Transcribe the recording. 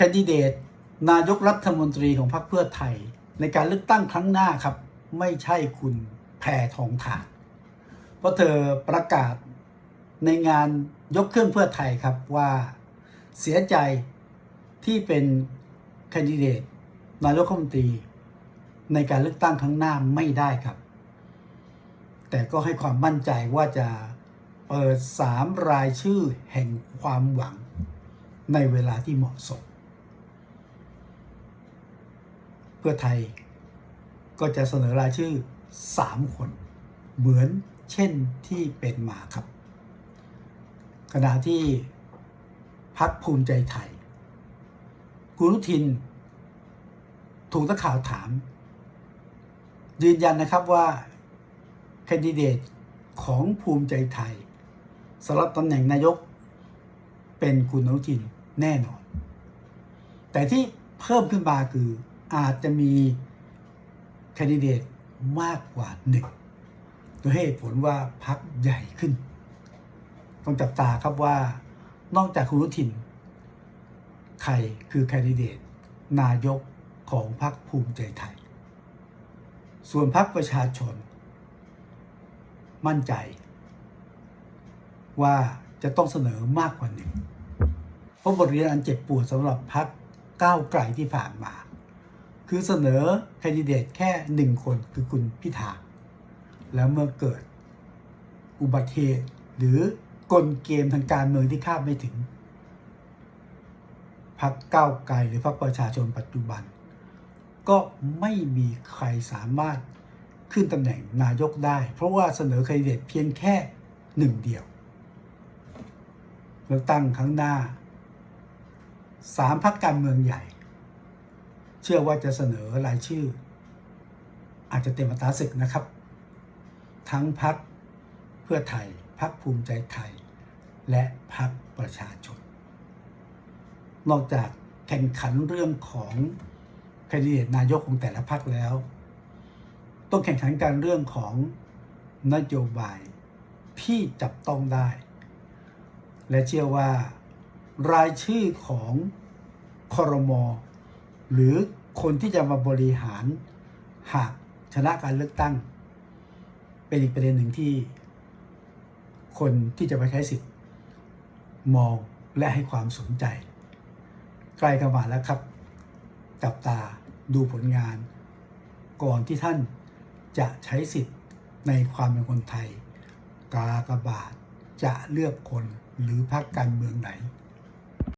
แคนดิเดตนายกรัฐมนตรีของพรรคเพื่อไทย ในการเลือกตั้งครั้งหน้าครับ ไม่ใช่คุณแพทองทานเพราะเธอประกาศในงานยกเครื่องเพื่อไทยครับว่าเสียใจที่เป็นแคนดิเดตนายกรัฐมนตรี ในการเลือกตั้งครั้งหน้าไม่ได้ครับ แต่ก็ให้ความมั่นใจว่าจะเปิดสามรายชื่อแห่งความหวังในเวลาที่เหมาะสม เพื่อไทย ก็จะเสนอรายชื่อ 3 คน เหมือนเช่นที่เป็นมาครับ ขณะที่พักภูมิใจไทย คุณอนุทิน ถูกนักข่าวถาม ยืนยันนะครับว่าแคนดิเดตของภูมิใจไทยสำหรับตำแหน่งนายกเป็นคุณอนุทินแน่นอน แต่ที่เพิ่มขึ้นมาคือ อาจจะมีคนดิเดตมากกว่าหนึ่งโดยให้เหตุผลว่าพักใหญ่ขึ้น ต้องจับตาครับว่านอกจากคุณอนุทิน ใครคือคนดิเดตนายกของพรรคภูมิใจไทย ส่วนพรรคประชาชน มั่นใจ ว่าจะต้องเสนอมากกว่าหนึ่งเพราะบทเรียนอันเจ็บปวดสำหรับพรรคก้าวไกลที่ผ่านมา คือเสนอแคนดิเดตแค่หนึ่งคนคือคุณพิธา แล้วเมื่อเกิดอุบัติเหตุหรือกลเกมทางการเมืองที่คาดไม่ถึงพรรคก้าวไกลหรือพรรคประชาชนปัจจุบัน ก็ไม่มีใครสามารถขึ้นตำแหน่งนายกได้ เพราะว่าเสนอคดิเดตเพียงแค่หนึ่งเดียวเลือกตั้งครั้งหน้าสามพรรคการเมืองใหญ่ ชื่อว่าจะเสนอรายชื่อ อาจจะเต็มตาศึกนะครับ ทั้งพรรคเพื่อไทยพรรคภูมิใจไทย และพรรคประชาชน นอกจากแข่งขันเรื่องของแคนดิเดตนายกของแต่ละพรรคแล้ว ต้องแข่งขันกันเรื่องของนโยบายที่จับต้องได้ และเชื่อว่ารายชื่อของคอรมอหรือ คนที่จะมาบริหารหากชนะการเลือกตั้ง เป็นอีกประเด็นหนึ่งที่ คนที่จะไปใช้สิทธิ์ มองและให้ความสนใจ ใกล้เข้ามาแล้วครับ จับตาดูผลงาน ก่อนที่ท่านจะใช้สิทธิ์ในความเป็นคนไทย กากบาทจะเลือกคนหรือพรรคการเมืองไหน